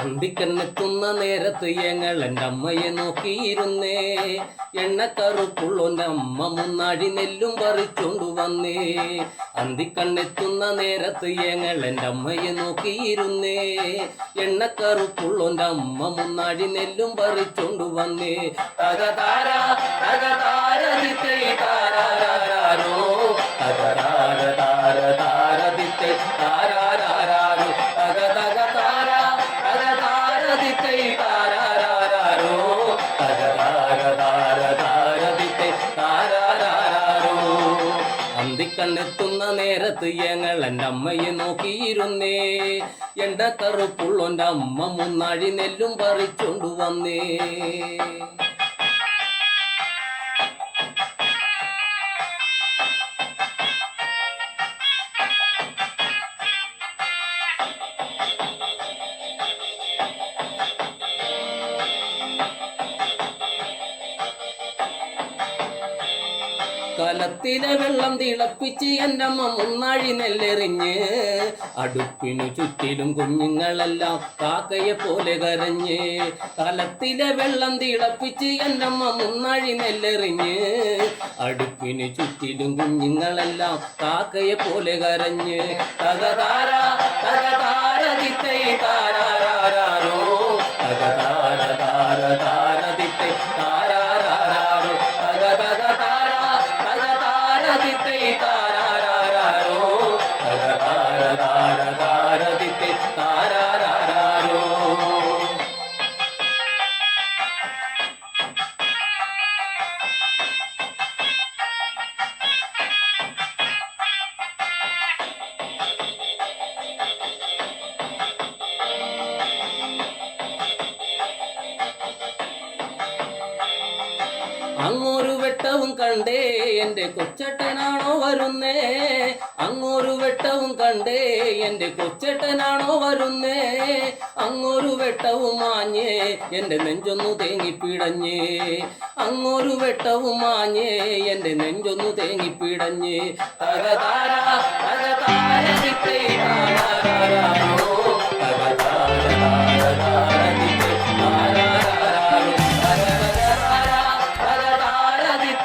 അന്തിക്കണ്ണെത്തുന്ന നേരത്ത് ഞങ്ങൾ എന്റെ അമ്മയെ നോക്കിയിരുന്നേ എണ്ണക്കറുപ്പുള്ളൊന്റെ അമ്മ മുന്നാടി നെല്ലും പറിച്ചോണ്ടു വന്നേ. അന്തിക്കണ്ണെത്തുന്ന നേരത്ത് ഞങ്ങൾ എന്റെ അമ്മയെ നോക്കിയിരുന്നേ എണ്ണക്കറുപ്പുള്ളൊന്റെ അമ്മ മുന്നാടി നെല്ലും പറിച്ചോണ്ടു വന്നേ. തകതാര തകതാര താര തകതാര താര താര ദിത്തേ അന്തിക്കണ്ണെത്തുന്ന നേരത്ത് ഞങ്ങൾ എന്റെ അമ്മയെ നോക്കിയിരുന്നേ. എന്റെ കറുപ്പുള്ളൊന്റെ അമ്മ മുന്നാഴി നെല്ലും പറിച്ചോണ്ടു വന്നേ. കലത്തിലെ വെള്ളം തിളപ്പിച്ച് അമ്മ മുന്നാഴി നെല്ലെറിഞ്ഞ് അടുപ്പിനു ചുറ്റിലും കുഞ്ഞുങ്ങളെല്ലാം കാക്കയെ പോലെ കരഞ്ഞ് കലത്തിലെ വെള്ളം തിളപ്പിച്ച് അമ്മ മുന്നാഴി നെല്ലെറിഞ്ഞ് അടുപ്പിനു ചുറ്റിലും കുഞ്ഞുങ്ങളെല്ലാം കാക്കയെ പോലെ കരഞ്ഞ് തകതാര തകതാര അങ്ങൊരു വെട്ടവും കണ്ടേ എന്റെ കൊച്ചട്ടനാണോ വരുന്നേ? അങ്ങൊരു വെട്ടവും കണ്ടേ എന്റെ കൊച്ചട്ടനാണോ വരുന്നേ? അങ്ങൊരു വെട്ടവും മാഞ്ഞേ എന്റെ നെഞ്ചൊന്നു തേങ്ങിപ്പിടഞ്ഞേ അങ്ങൊരു വെട്ടവും മാഞ്ഞേ എന്റെ നെഞ്ചൊന്നു തേങ്ങിപ്പിടഞ്ഞേ തകതാര